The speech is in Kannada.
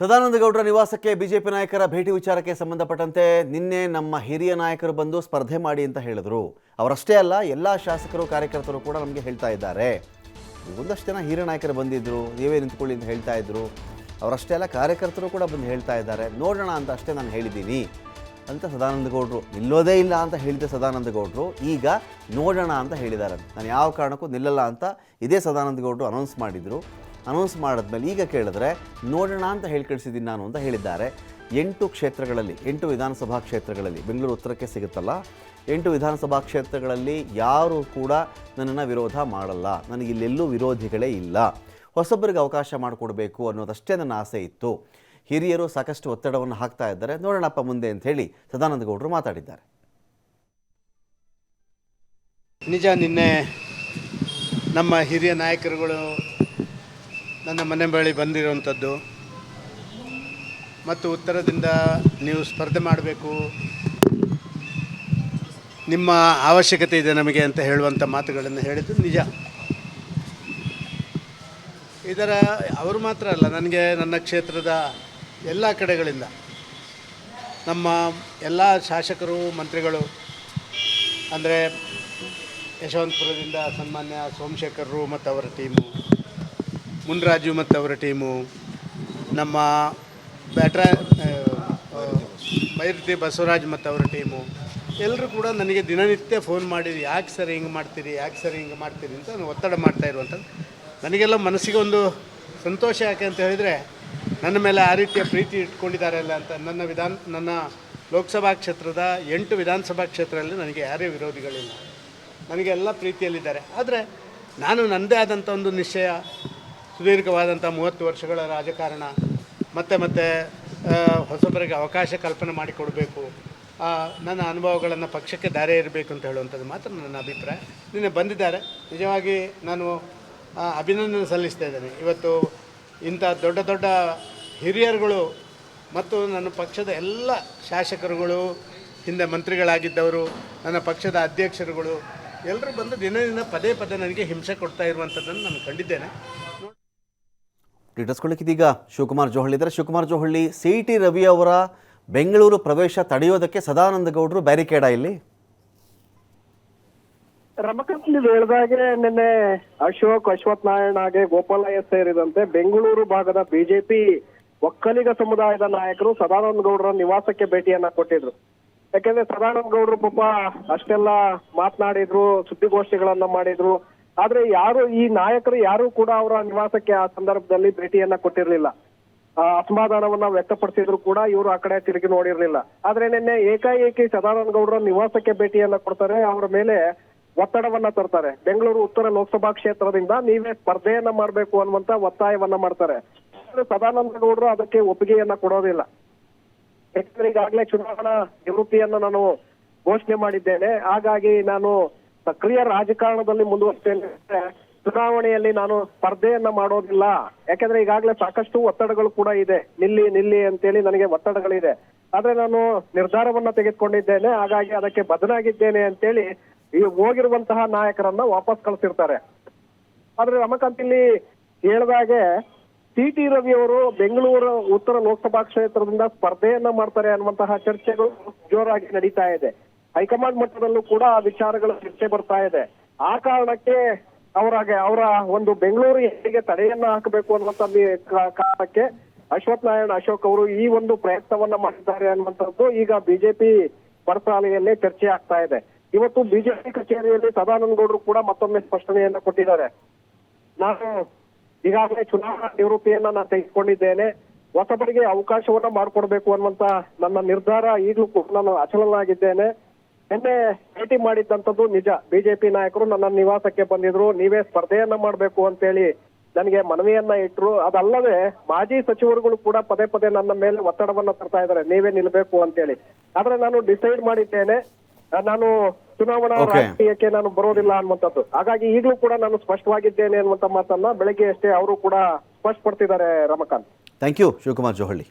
ಸದಾನಂದ ಗೌಡರ ನಿವಾಸಕ್ಕೆ ಬಿಜೆಪಿ ನಾಯಕರ ಭೇಟಿ ವಿಚಾರಕ್ಕೆ ಸಂಬಂಧಪಟ್ಟಂತೆ ನಿನ್ನೆ ನಮ್ಮ ಹಿರಿಯ ನಾಯಕರು ಬಂದು ಸ್ಪರ್ಧೆ ಮಾಡಿ ಅಂತ ಹೇಳಿದ್ರು. ಅವರಷ್ಟೇ ಅಲ್ಲ, ಎಲ್ಲ ಶಾಸಕರು, ಕಾರ್ಯಕರ್ತರು ಕೂಡ ನಮಗೆ ಹೇಳ್ತಾ ಇದ್ದಾರೆ. ಒಂದಷ್ಟು ಜನ ಹಿರಿಯ ನಾಯಕರು ಬಂದಿದ್ದರು ನೀವೇ ನಿಂತ್ಕೊಳ್ಳಿ ಅಂತ ಹೇಳ್ತಾ ಇದ್ದರು ಅವರಷ್ಟೇ ಅಲ್ಲ, ಕಾರ್ಯಕರ್ತರು ಕೂಡ ಬಂದು ಹೇಳ್ತಾ ಇದ್ದಾರೆ. ನೋಡೋಣ ಅಂತ ಅಷ್ಟೇ ನಾನು ಹೇಳಿದ್ದೀನಿ ಅಂತ ಸದಾನಂದ ಗೌಡರು, ನಿಲ್ಲೋದೇ ಇಲ್ಲ ಅಂತ ಹೇಳಿದೆ ಸದಾನಂದ ಗೌಡರು ಈಗ ನೋಡೋಣ ಅಂತ ಹೇಳಿದ್ದಾರೆ. ನಾನು ಯಾವ ಕಾರಣಕ್ಕೂ ನಿಲ್ಲಲ್ಲ ಅಂತ ಇದೇ ಸದಾನಂದ ಗೌಡರು ಅನೌನ್ಸ್ ಮಾಡಿದರು. ಅನೌನ್ಸ್ ಮಾಡಿದ್ಮೇಲೆ ಈಗ ಕೇಳಿದ್ರೆ ನೋಡೋಣ ಅಂತ ಹೇಳಿ ಕಳಿಸಿದ್ದೀನಿ ನಾನು ಅಂತ ಹೇಳಿದ್ದಾರೆ. ಎಂಟು ಕ್ಷೇತ್ರಗಳಲ್ಲಿ, ಎಂಟು ವಿಧಾನಸಭಾ ಕ್ಷೇತ್ರಗಳಲ್ಲಿ, ಬೆಂಗಳೂರು ಉತ್ತರಕ್ಕೆ ಸಿಗುತ್ತಲ್ಲ, ಎಂಟು ವಿಧಾನಸಭಾ ಕ್ಷೇತ್ರಗಳಲ್ಲಿ ಯಾರೂ ಕೂಡ ನನ್ನನ್ನು ವಿರೋಧ ಮಾಡಲ್ಲ. ನನಗೆ ಇಲ್ಲೆಲ್ಲೂ ವಿರೋಧಿಗಳೇ ಇಲ್ಲ. ಹೊಸಬರಿಗೆ ಅವಕಾಶ ಮಾಡಿಕೊಡಬೇಕು ಅನ್ನೋದಷ್ಟೇ ನನ್ನ ಆಸೆ ಇತ್ತು. ಹಿರಿಯರು ಸಾಕಷ್ಟು ಒತ್ತಡವನ್ನು ಹಾಕ್ತಾ ಇದ್ದಾರೆ. ನೋಡೋಣಪ್ಪ ಮುಂದೆ ಅಂತ ಹೇಳಿ ಸದಾನಂದ ಗೌಡರು ಮಾತಾಡಿದ್ದಾರೆ. ನಿಜ ನಿನ್ನೆ ನಮ್ಮ ಹಿರಿಯ ನಾಯಕರುಗಳು ನನ್ನ ಮನೆ ಬಳಿ ಬಂದಿರುವಂಥದ್ದು. ಮತ್ತು ಉತ್ತರದಿಂದ ನೀವು ಸ್ಪರ್ಧೆ ಮಾಡಬೇಕು. ನಿಮ್ಮ ಅವಶ್ಯಕತೆ ಇದೆ ನಮಗೆ ಅಂತ ಹೇಳುವಂಥ ಮಾತುಗಳನ್ನು ಹೇಳಿದ್ದು ನಿಜ. ಇದರ ಅವರು ಮಾತ್ರ ಅಲ್ಲ, ನನಗೆ ನನ್ನ ಕ್ಷೇತ್ರದ ಎಲ್ಲ ಕಡೆಗಳಿಂದ ನಮ್ಮ ಎಲ್ಲ ಶಾಸಕರು, ಮಂತ್ರಿಗಳು, ಅಂದರೆ ಯಶವಂತಪುರದಿಂದ ಸನ್ಮಾನ್ಯ ಸೋಮಶೇಖರರು ಮತ್ತು ಅವರ ಟೀಮು ಮುನ್ರಾಜು ಮತ್ತು ಅವರ ಟೀಮು, ನಮ್ಮ ಬ್ಯಾಟ್ರ ಮೈರುತಿ ಬಸವರಾಜ್ ಮತ್ತು ಅವರ ಟೀಮು ಎಲ್ಲರೂ ಕೂಡ ನನಗೆ ದಿನನಿತ್ಯ ಫೋನ್ ಮಾಡಿ ಯಾಕೆ ಸರ್ ಹಿಂಗೆ ಮಾಡ್ತೀರಿ, ಯಾಕೆ ಸರ್ ಹಿಂಗೆ ಮಾಡ್ತೀರಿ ಅಂತ ಒತ್ತಡ ಮಾಡ್ತಾ ಇರುವಂಥದ್ದು. ನನಗೆಲ್ಲ ಮನಸ್ಸಿಗೆ ಒಂದು ಸಂತೋಷ ಯಾಕೆ ಅಂತ ಹೇಳಿದರೆ, ನನ್ನ ಮೇಲೆ ಆ ರೀತಿಯ ಪ್ರೀತಿ ಇಟ್ಕೊಂಡಿದ್ದಾರೆ ಅಲ್ಲ ಅಂತ ನನ್ನ ವಿಧಾನ, ನನ್ನ ಲೋಕಸಭಾ ಕ್ಷೇತ್ರದ ಎಂಟು ವಿಧಾನಸಭಾ ಕ್ಷೇತ್ರದಲ್ಲಿ ನನಗೆ ಯಾರೇ ವಿರೋಧಿಗಳಿಲ್ಲ. ನನಗೆ ಎಲ್ಲ ಪ್ರೀತಿಯಲ್ಲಿದ್ದಾರೆ. ಆದರೆ ನಾನು ನನ್ನದೇ ಆದಂಥ ಒಂದು ನಿಶ್ಚಯ ಸುದೀರ್ಘವಾದಂಥ ಮೂವತ್ತು ವರ್ಷಗಳ ರಾಜಕಾರಣ, ಮತ್ತೆ ಮತ್ತೆ ಹೊಸಬರಿಗೆ ಅವಕಾಶ ಕಲ್ಪನೆ ಮಾಡಿಕೊಡಬೇಕು ನನ್ನ ಅನುಭವಗಳನ್ನು ಪಕ್ಷಕ್ಕೆ ದಾರಿ ಇರಬೇಕು ಅಂತ ಹೇಳುವಂಥದ್ದು ಮಾತ್ರ ನನ್ನ ಅಭಿಪ್ರಾಯ. ನಿನ್ನೆ ಬಂದಿದ್ದಾರೆ. ನಿಜವಾಗಿ ನಾನು ಅಭಿನಂದನೆ ಸಲ್ಲಿಸ್ತಾ ಇದ್ದೇನೆ. ಇವತ್ತು ಇಂಥ ದೊಡ್ಡ ದೊಡ್ಡ ಹಿರಿಯರುಗಳು ಮತ್ತು ನನ್ನ ಪಕ್ಷದ ಎಲ್ಲ ಶಾಸಕರುಗಳು, ಹಿಂದೆ ಮಂತ್ರಿಗಳಾಗಿದ್ದವರು, ನನ್ನ ಪಕ್ಷದ ಅಧ್ಯಕ್ಷರುಗಳು ಎಲ್ಲರೂ ಬಂದು ದಿನ ದಿನ ಪದೇ ಪದೇ ನನಗೆ ಹಿಂಸೆ ಕೊಡ್ತಾ ಇರುವಂಥದ್ದನ್ನು ನಾನು ಕಂಡಿದ್ದೇನೆ. ಡೀಟೇಲ್ಸ್ ಇದೀಗ ಶಿವಕುಮಾರ್ ಜೋಹಳ್ಳಿ ಇದ್ದಾರೆ. ಶಿವಕುಮಾರ್ ಜೋಹಳ್ಳಿ, ಸಿ ಟಿ ರವಿ ಅವರ ಬೆಂಗಳೂರು ಪ್ರವೇಶ ತಡೆಯೋದಕ್ಕೆ ಸದಾನಂದ ಗೌಡರು ಬ್ಯಾರಿಕೇಡಾ ಇಲ್ಲಿ? ರಮಕಾಂತ್ ನೀವು ಹೇಳ್ದಾಗೆ ನಿನ್ನೆ ಅಶೋಕ್, ಅಶ್ವಥ್ ನಾರಾಯಣ ಹಾಗೆ ಗೋಪಾಲಯ್ಯ ಸೇರಿದಂತೆ ಬೆಂಗಳೂರು ಭಾಗದ ಬಿಜೆಪಿ ಒಕ್ಕಲಿಗ ಸಮುದಾಯದ ನಾಯಕರು ಸದಾನಂದ ಗೌಡರ ನಿವಾಸಕ್ಕೆ ಭೇಟಿಯನ್ನ ಕೊಟ್ಟಿದ್ರು. ಯಾಕಂದ್ರೆ ಸದಾನಂದ ಗೌಡರು ಪಾಪ ಅಷ್ಟೆಲ್ಲ ಮಾತನಾಡಿದ್ರು, ಸುದ್ದಿಗೋಷ್ಠಿಗಳನ್ನ ಮಾಡಿದ್ರು. ಆದ್ರೆ ಯಾರು ಈ ನಾಯಕರು ಯಾರು ಕೂಡ ಅವರ ನಿವಾಸಕ್ಕೆ ಆ ಸಂದರ್ಭದಲ್ಲಿ ಭೇಟಿಯನ್ನ ಕೊಟ್ಟಿರ್ಲಿಲ್ಲ. ಅಸಮಾಧಾನವನ್ನ ವ್ಯಕ್ತಪಡಿಸಿದ್ರು ಕೂಡ ಇವರು ಆ ಕಡೆ ತಿರುಗಿ ನೋಡಿರ್ಲಿಲ್ಲ. ಆದ್ರೆ ನಿನ್ನೆ ಏಕಾಏಕಿ ಸದಾನಂದ ಗೌಡರ ನಿವಾಸಕ್ಕೆ ಭೇಟಿಯನ್ನ ಕೊಡ್ತಾರೆ, ಅವರ ಮೇಲೆ ಒತ್ತಡವನ್ನ ತರ್ತಾರೆ. ಬೆಂಗಳೂರು ಉತ್ತರ ಲೋಕಸಭಾ ಕ್ಷೇತ್ರದಿಂದ ನೀವೇ ಸ್ಪರ್ಧೆಯನ್ನ ಮಾಡ್ಬೇಕು ಅನ್ನುವಂತ ಒತ್ತಾಯವನ್ನ ಮಾಡ್ತಾರೆ. ಸದಾನಂದ ಗೌಡರು ಅದಕ್ಕೆ ಒಪ್ಪಿಗೆಯನ್ನ ಕೊಡೋದಿಲ್ಲ. ಈಗಾಗಲೇ ಚುನಾವಣಾ ನಿವೃತ್ತಿಯನ್ನ ನಾನು ಘೋಷಣೆ ಮಾಡಿದ್ದೇನೆ. ಹಾಗಾಗಿ ನಾನು ಸಕ್ರಿಯ ರಾಜಕಾರಣದಲ್ಲಿ ಮುಂದುವರಿಸ್ತೇನೆ. ಚುನಾವಣೆಯಲ್ಲಿ ನಾನು ಸ್ಪರ್ಧೆಯನ್ನ ಮಾಡೋದಿಲ್ಲ. ಯಾಕಂದ್ರೆ ಈಗಾಗಲೇ ಸಾಕಷ್ಟು ಒತ್ತಡಗಳು ಕೂಡ ಇದೆ. ನಿಲ್ಲಿ ನಿಲ್ಲಿ ಅಂತೇಳಿ ನನಗೆ ಒತ್ತಡಗಳಿದೆ. ಆದ್ರೆ ನಾನು ನಿರ್ಧಾರವನ್ನ ತೆಗೆದುಕೊಂಡಿದ್ದೇನೆ. ಹಾಗಾಗಿ ಅದಕ್ಕೆ ಬದಲಾಗಿದ್ದೇನೆ ಅಂತೇಳಿ ಈ ಹೋಗಿರುವಂತಹ ನಾಯಕರನ್ನ ವಾಪಸ್ ಕಳಿಸಿರ್ತಾರೆ. ಆದ್ರೆ ರಮಕಾಂತ್ ಇಲ್ಲಿ ಹೇಳಿದಾಗೆ ಸಿ ಟಿ ರವಿ ಅವರು ಬೆಂಗಳೂರು ಉತ್ತರ ಲೋಕಸಭಾ ಕ್ಷೇತ್ರದಿಂದ ಸ್ಪರ್ಧೆಯನ್ನ ಮಾಡ್ತಾರೆ ಅನ್ನುವಂತಹ ಚರ್ಚೆಗಳು ಜೋರಾಗಿ ನಡೀತಾ ಇದೆ. ಹೈಕಮಾಂಡ್ ಮಟ್ಟದಲ್ಲೂ ಕೂಡ ಆ ವಿಚಾರಗಳ ಚರ್ಚೆ ಬರ್ತಾ ಇದೆ. ಆ ಕಾರಣಕ್ಕೆ ಅವರಾಗೆ ಅವರ ಒಂದು ಬೆಂಗಳೂರು ಹೇಗೆ ತಡೆಯನ್ನ ಹಾಕಬೇಕು ಅನ್ನುವಂತ ಕಾರಣಕ್ಕೆ ಅಶ್ವಥ್ ನಾರಾಯಣ್, ಅಶೋಕ್ ಅವರು ಈ ಒಂದು ಪ್ರಯತ್ನವನ್ನ ಮಾಡಿದ್ದಾರೆ ಅನ್ನುವಂಥದ್ದು ಈಗ ಬಿಜೆಪಿ ಪರಸಾಲೆಯಲ್ಲೇ ಚರ್ಚೆ ಆಗ್ತಾ ಇದೆ. ಇವತ್ತು ಬಿಜೆಪಿ ಕಚೇರಿಯಲ್ಲಿ ಸದಾನಂದ ಗೌಡರು ಕೂಡ ಮತ್ತೊಮ್ಮೆ ಸ್ಪಷ್ಟನೆಯನ್ನ ಕೊಟ್ಟಿದ್ದಾರೆ. ನಾನು ಈಗಾಗಲೇ ಚುನಾವಣಾ ನಿವೃತ್ತಿಯನ್ನ ನಾನು ತೆಗೆದುಕೊಂಡಿದ್ದೇನೆ. ಹೊಸಬರಿಗೆ ಅವಕಾಶವನ್ನ ಮಾಡಿಕೊಡ್ಬೇಕು ಅನ್ನುವಂತ ನನ್ನ ನಿರ್ಧಾರ ಈಗಲೂ ಕೂಡ ನಾನು ಅಚಲನಾಗಿದ್ದೇನೆ. ನಿನ್ನೆ ಭೇಟಿ ಮಾಡಿದ್ದಂಥದ್ದು ನಿಜ. ಬಿಜೆಪಿ ನಾಯಕರು ನನ್ನ ನಿವಾಸಕ್ಕೆ ಬಂದಿದ್ರು. ನೀವೇ ಸ್ಪರ್ಧೆಯನ್ನ ಮಾಡ್ಬೇಕು ಅಂತೇಳಿ ನನಗೆ ಮನವಿಯನ್ನ ಇಟ್ರು. ಅದಲ್ಲದೆ ಮಾಜಿ ಸಚಿವರುಗಳು ಕೂಡ ಪದೇ ಪದೇ ನನ್ನ ಮೇಲೆ ಒತ್ತಡವನ್ನ ತರ್ತಾ ಇದ್ದಾರೆ. ನೀವೇ ನಿಲ್ಬೇಕು ಅಂತೇಳಿ. ಆದ್ರೆ ನಾನು ಡಿಸೈಡ್ ಮಾಡಿದ್ದೇನೆ. ನಾನು ಚುನಾವಣಾ. ರಾಜಕೀಯಕ್ಕೆ ನಾನು ಬರೋದಿಲ್ಲ ಅನ್ನುವಂಥದ್ದು. ಹಾಗಾಗಿ ಈಗಲೂ ಕೂಡ ನಾನು ಸ್ಪಷ್ಟವಾಗಿದ್ದೇನೆ ಅನ್ನುವಂತ ಮಾತನ್ನ ಬೆಳಗ್ಗೆ ಅಷ್ಟೇ ಅವರು ಕೂಡ ಸ್ಪಷ್ಟಪಡ್ತಿದ್ದಾರೆ Ramakant. Thank you Shivakumar Johalli.